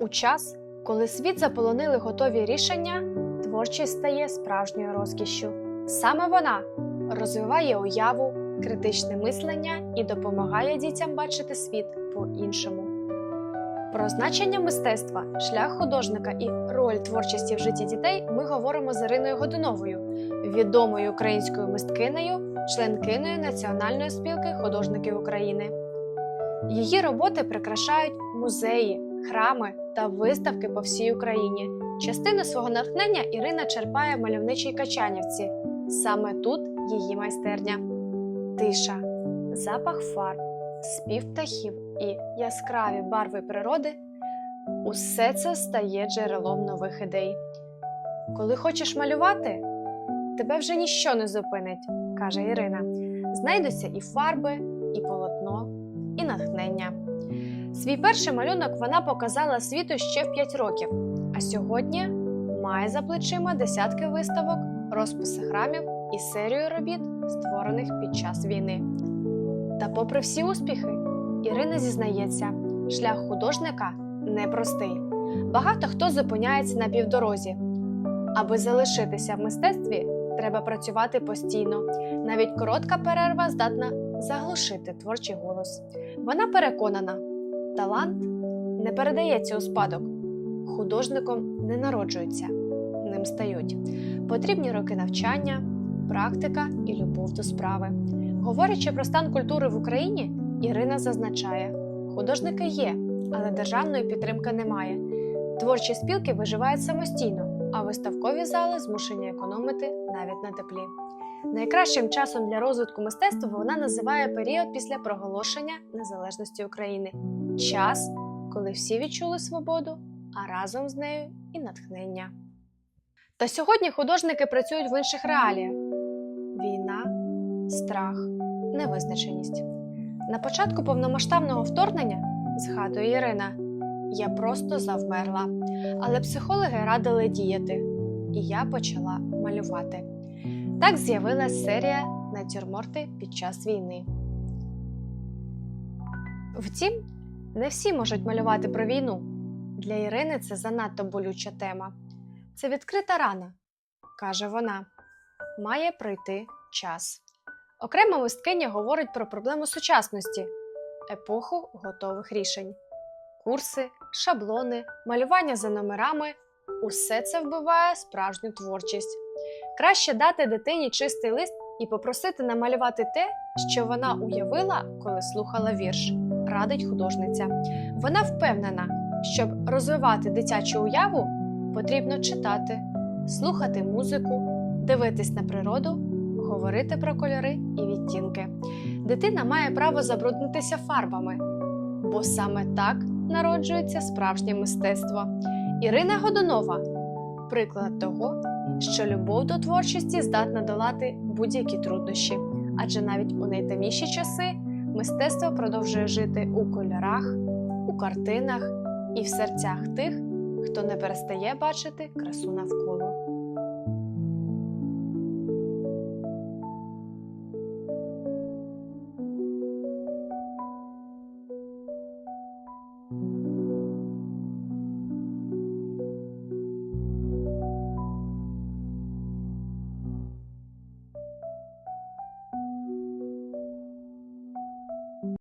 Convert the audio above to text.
У час, коли світ заполонили готові рішення, творчість стає справжньою розкішшю. Саме вона розвиває уяву, критичне мислення і допомагає дітям бачити світ по-іншому. Про значення мистецтва, шлях художника і роль творчості в житті дітей ми говоримо з Іриною Годуновою, відомою українською мисткинею, членкиною Національної спілки художників України. Її роботи прикрашають музеї, храми та виставки по всій Україні. Частину свого натхнення Ірина черпає в мальовничій Качанівці. Саме тут її майстерня. Тиша, запах фарб, спів птахів і яскраві барви природи усе це стає джерелом нових ідей. Коли хочеш малювати, тебе вже ніщо не зупинить, каже Ірина. Знайдуться і фарби, і полотно, і натхнення. Свій перший малюнок вона показала світу ще в 5 років, а сьогодні має за плечима десятки виставок, розписи храмів і серію робіт, створених під час війни. Та, попри всі успіхи, Ірина зізнається, шлях художника непростий. Багато хто зупиняється на півдорозі. Аби залишитися в мистецтві, треба працювати постійно. Навіть коротка перерва здатна заглушити творчий голос. Вона переконана, талант не передається у спадок, художником не народжуються, ним стають. Потрібні роки навчання, практика і любов до справи. Говорячи про стан культури в Україні, Ірина зазначає: художники є, але державної підтримки немає. Творчі спілки виживають самостійно, а виставкові зали змушені економити навіть на теплі. Найкращим часом для розвитку мистецтва вона називає період після проголошення незалежності України час, коли всі відчули свободу, а разом з нею і натхнення. Та сьогодні художники працюють в інших реаліях: війна, страх, невизначеність. На початку повномасштабного вторгнення, згадує Ірина, я просто завмерла, але психологи радили діяти, і я почала малювати. Так з'явилась серія натюрморти під час війни. Втім, не всі можуть малювати про війну. Для Ірини це занадто болюча тема. Це відкрита рана, каже вона. Має пройти час. Окрема мисткиня говорить про проблему сучасності, епоху готових рішень. Курси, шаблони, малювання за номерами усе це вбиває справжню творчість. Краще дати дитині чистий лист і попросити намалювати те, що вона уявила, коли слухала вірш, радить художниця. Вона впевнена, щоб розвивати дитячу уяву, потрібно читати, слухати музику, дивитись на природу, говорити про кольори і відтінки. Дитина має право забруднитися фарбами, бо саме так народжується справжнє мистецтво. Ірина Годунова приклад того, що любов до творчості здатна долати будь-які труднощі, адже навіть у найтемніші часи мистецтво продовжує жити у кольорах, у картинах і в серцях тих, хто не перестає бачити красу навколо.